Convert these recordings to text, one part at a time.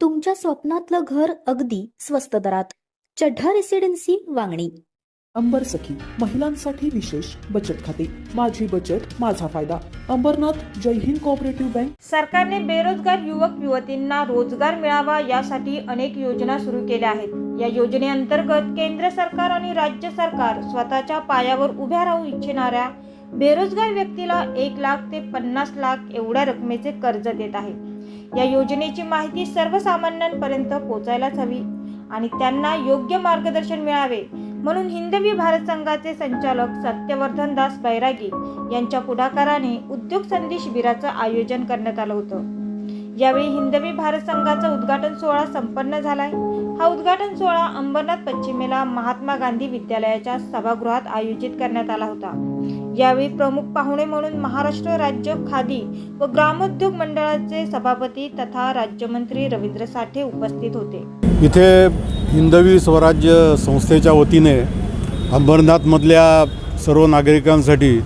तुमच्या स्वप्नातलं घर अगदी स्वस्त दरात. चढ्ढा रेसिडेन्सी वांगणी. अंबर सखी महिलांसाठी विशेष बचत खाते. माझी बचत माझा फायदा. Ambernath Jai Hind cooperative bank. सरकारने बेरोजगार युवक युवतींना रोजगार मिळावा यासाठी अनेक योजना सुरू केल्या आहेत. या योजनेअंतर्गत केंद्र सरकार आणि राज्य सरकार स्वतःच्या पायावर उभ्या राहू इच्छिणाऱ्या बेरोजगार व्यक्तीला एक लाख ते पन्नास लाख एवढ्या रकमेचे कर्ज देत आहे. या योजनेची माहिती सर्वसामान्यांपर्यंत पोचायलाच हवी आणि त्यांना योग्य मार्गदर्शन मिळावे म्हणून हिंदवी भारत संघाचे संचालक सत्यवर्धन दास बैरागी यांच्या पुढाकाराने उद्योग संधी शिबिराचं आयोजन करण्यात आलं होतं. यावेळी हिंदवी भारत संघाचा उद्घाटन सोहळा संपन्न झालाय. हा उद्घाटन सोहळा अंबरनाथ पश्चिमेला महात्मा गांधी विद्यालयाच्या सभागृहात आयोजित करण्यात आला होता. यावेळी प्रमुख पाहुणे म्हणून महाराष्ट्र राज्य खादी व ग्रामोद्योग मंडळाचे सभापती तथा राज्यमंत्री रवींद्र साठे उपस्थित होते. इथे हिंदवी स्वराज्य संस्थेच्या वतीने अंबरनाथमधल्या सर्व नागरिकांसाठी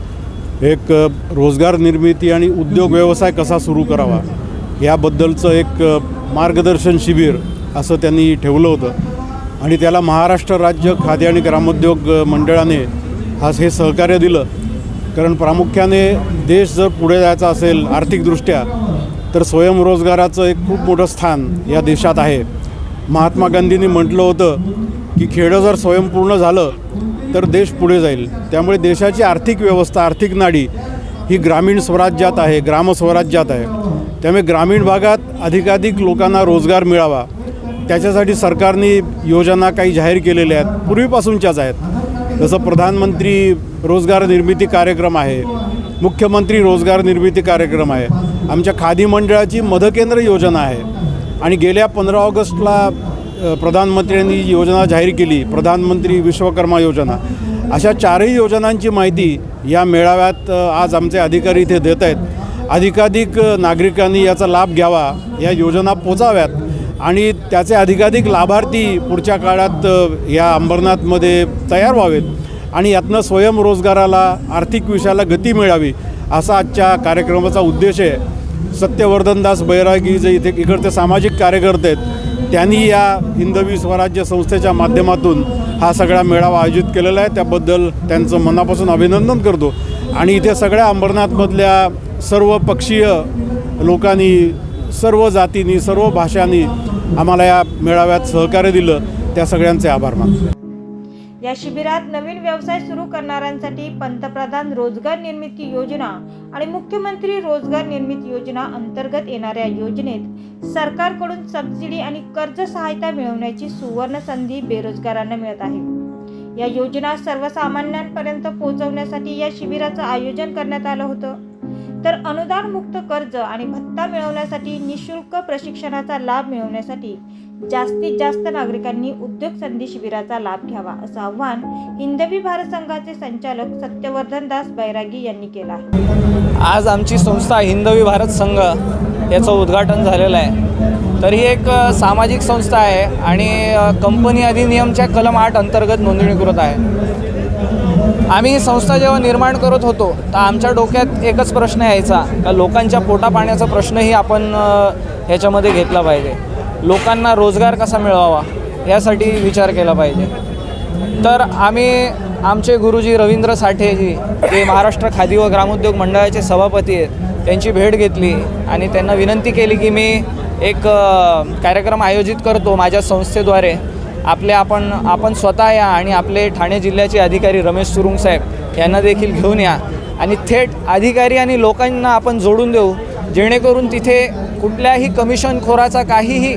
एक रोजगार निर्मिती आणि उद्योग व्यवसाय कसा सुरू करावा याबद्दलचं एक मार्गदर्शन शिबिर असं त्यांनी ठेवलं होतं. आणि त्याला महाराष्ट्र राज्य खादी आणि ग्रामोद्योग मंडळाने आज हे सहकार्य दिलं. कारण प्रामुख्याने देश जर पुढे जायचा असेल आर्थिकदृष्ट्या तर स्वयंरोजगाराचं एक खूप मोठं स्थान या देशात आहे. महात्मा गांधींनी म्हटलं होतं की खेडं जर स्वयंपूर्ण झालं तर देश पुढे जाईल. त्यामुळे देशाची आर्थिक व्यवस्था आर्थिक नाडी ही ग्रामीण स्वराज्यात आहे ग्रामस्वराज्यात आहे. त्यामुळे ग्रामीण भागात अधिकाधिक लोकांना रोजगार मिळावा. त्याच्यासाठी सरकारने योजना काही जाहीर केलेल्या आहेत. पूर्वीपासूनच्याच आहेत. जसं प्रधानमंत्री रोजगार निर्मिती कार्यक्रम आहे. मुख्यमंत्री रोजगार निर्मिती कार्यक्रम आहे. आमच्या खादी मंडळाची मधकेंद्र योजना आहे. आणि गेल्या पंधरा ऑगस्टला प्रधानमंत्र्यांनी योजना जाहीर केली प्रधानमंत्री विश्वकर्मा योजना अशा चारही योजनांची माहिती या मेळाव्यात आज आमचे अधिकारी इथे देत आहेत. अधिकाधिक नागरिकांनी याचा लाभ घ्यावा या योजना पोचाव्यात. आणि त्याचे अधिकाधिक लाभार्थी पुढच्या काळात या अंबरनाथमध्ये तयार व्हावेत आणि यातनं स्वयंरोजगाराला आर्थिक विषयाला गती मिळावी असा आजच्या कार्यक्रमाचा उद्देश आहे. सत्यवर्धनदास बैरागी जे इथे इकडचे सामाजिक कार्यकर्ते आहेत त्यांनी या हिंदवी स्वराज्य संस्थेच्या माध्यमातून हा सगळा मेळावा आयोजित केलेला आहे. त्याबद्दल त्यांचं मनापासून अभिनंदन करतो. आणि इथे सगळ्या अंबरनाथमधल्या सर्व पक्षीय लोकांनी सर्व जातींनी सर्व भाषांनी आम्हाला या मेळाव्यात सहकार्य दिलं. त्या सगळ्यांचे आभार मानतो. या शिबिरात नवीन व्यवसाय सुरू करणाऱ्यांसाठी पंतप्रधान रोजगार निर्मिती योजना आणि मुख्यमंत्री रोजगार निर्मिती योजना अंतर्गत येणाऱ्या योजनेत सरकारकडून सबसिडी आणि कर्ज सहायता मिळवण्याची सुवर्ण संधी बेरोजगारांना मिळत आहे. या योजना सर्वसामान्यांपर्यंत पोहोचवण्यासाठी या शिबिराचं आयोजन करण्यात आलं होतं. तर अनुदान मुक्त कर्ज आणि भत्ता मिळवण्यासाठी निशुल्क प्रशिक्षणाचा लाभ मिळवण्यासाठी जास्तीत जास्त नागरिकांनी उद्योग संधी शिबिराचा लाभ घ्यावा असं आवाहन हिंदवी भारत संघाचे संचालक सत्यवर्धन दास बैरागी यांनी केलं आहे. आज आमची संस्था हिंदवी भारत संघ याचं उद्घाटन झालेलं आहे. तर ही एक सामाजिक संस्था आहे आणि कंपनी अधिनियमच्या कलम आठ अंतर्गत नोंदणीकृत आहे. आम्ही ही संस्था जेव्हा निर्माण करत होतो तर आमच्या डोक्यात एकच प्रश्न यायचा का लोकांच्या पोटापाण्याचा प्रश्नही आपण ह्याच्यामध्ये घेतला पाहिजे. लोकांना रोजगार कसा मिळवावा यासाठी विचार केला पाहिजे. तर आम्ही आमचे गुरुजी रवींद्र साठेजी जे महाराष्ट्र खादी व ग्रामोद्योग मंडळाचे सभापती आहेत त्यांची भेट घेतली आणि त्यांना विनंती केली की मी एक कार्यक्रम आयोजित करतो माझ्या संस्थेद्वारे. आपले आपण आपण स्वतः या आणि आपले ठाणे जिल्ह्याचे अधिकारी रमेश सुरुंग साहेब यांना देखील घेऊन या. आणि थेट अधिकारी आणि लोकांना आपण जोडून देऊ जेणेकरून तिथे कुठल्याही कमिशनखोराचा काहीही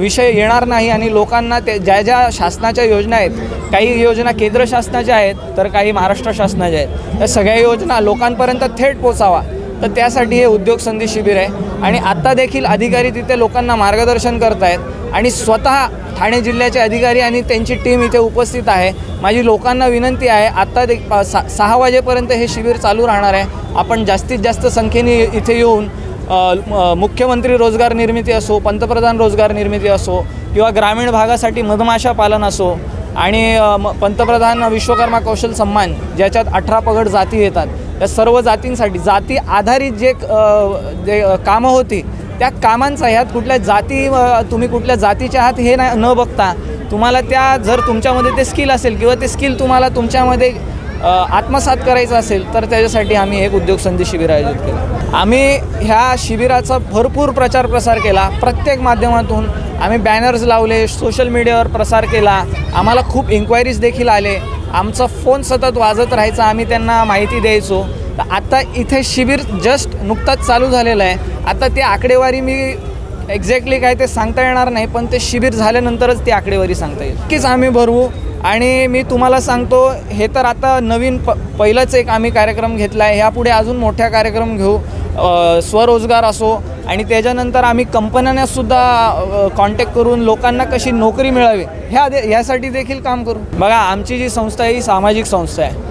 विषय येणार नाही आणि लोकांना ते ज्या ज्या शासनाच्या योजना आहेत काही योजना केंद्र शासनाच्या आहेत तर काही महाराष्ट्र शासनाच्या आहेत. त्या सगळ्या योजना लोकांपर्यंत थेट पोचावा. तर त्यासाठी हे उद्योग संधी शिबिर आहे. आणि आत्ता देखील अधिकारी तिथे लोकांना मार्गदर्शन करत आहेत आणि स्वतः ठाणे जिल्ह्याचे अधिकारी आणि त्यांची टीम इथे उपस्थित आहे. माझी लोकांना विनंती आहे आत्ता दे पा- सा सहा वाजेपर्यंत हे शिबिर चालू राहणार आहे. आपण जास्तीत जास्त संख्येने इथे येऊन मुख्यमंत्री रोजगार निर्मिती असो पंतप्रधान रोजगार निर्मिती असो किंवा ग्रामीण भागासाठी मधमाशा पालन असो आणि म- पंतप्रधान विश्वकर्मा कौशल सन्मान ज्याच्यात अठरा पगड जाती येतात. या सर्व जातींसाठी जाती आधारित जे जे कामं होती त्या कामांचा ह्यात कुठल्या जाती तुम्ही कुठल्या जातीच्या आहात हे ना न बघता तुम्हाला त्या जर तुमच्यामध्ये ते स्किल असेल किंवा ते स्किल तुम्हाला तुमच्यामध्ये आत्मसात करायचं असेल तर त्याच्यासाठी आम्ही एक उद्योग संधी शिबिर आयोजित केलं. आम्ही ह्या शिबिराचा भरपूर प्रचार प्रसार केला प्रत्येक माध्यमातून आम्ही बॅनर्स लावले सोशल मीडियावर प्रसार केला आम्हाला खूप इन्क्वायरीज देखील आले. आमचा फोन सतत वाजत राहायचा आम्ही त्यांना माहिती द्यायचो. तर आता इथे शिबिर जस्ट नुकताच चालू झालेलं आहे. आता ती आकडेवारी मी एक्झॅक्टली काय ते सांगता येणार नाही पण ते शिबिर झाल्यानंतरच ती आकडेवारी सांगता येईल. नक्कीच आम्ही भरवू. आणि मी तुम्हाला सांगतो हे तर आता नवीन प पहिलंच एक आम्ही कार्यक्रम घेतला आहे. ह्यापुढे अजून मोठ्या कार्यक्रम घेऊ. स्वरोजगार असो आणि त्याच्यानंतर आम्ही कंपन्यांनासुद्धा कॉन्टॅक्ट करून लोकांना कशी नोकरी मिळावी ह्या दे ह्यासाठी देखील काम करू. बघा आमची जी संस्था आहे ही सामाजिक संस्था आहे.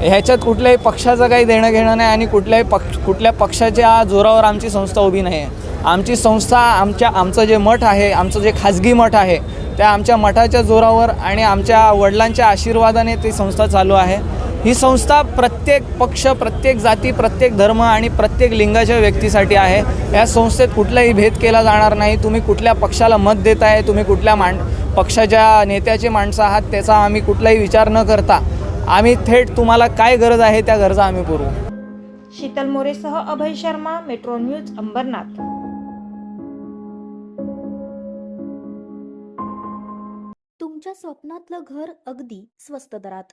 ह्याच्यात कुठल्याही पक्षाचं काही देणं घेणं नाही आणि कुठल्याही पक्ष कुठल्या पक्षाच्या जोरावर आमची संस्था उभी नाही आहे. आमची संस्था आमच्या आमचं जे मठ आहे आमचं जे खाजगी मठ आहे त्या आमच्या मठाच्या जोरावर आणि आमच्या वडिलांच्या आशीर्वादाने ती संस्था चालू आहे. ही संस्था प्रत्येक पक्ष प्रत्येक जाती प्रत्येक धर्म आणि प्रत्येक लिंगाच्या व्यक्तीसाठी आहे. या संस्थेत कुठलाही भेद केला जाणार नाही. तुम्ही कुठल्या पक्षाला मत देत आहे तुम्ही कुठल्या माण पक्षाच्या नेत्याचे माणसं आहात त्याचा आम्ही कुठलाही विचार न करता आम्ही थेट तुम्हाला काय गरज आहे त्या गरजा आम्ही पुरवू. शीतल मोरेसह अभय शर्मा मेट्रो न्यूज अंबरनाथ. तुमच्या स्वप्नातलं घर अगदी स्वस्त दरात.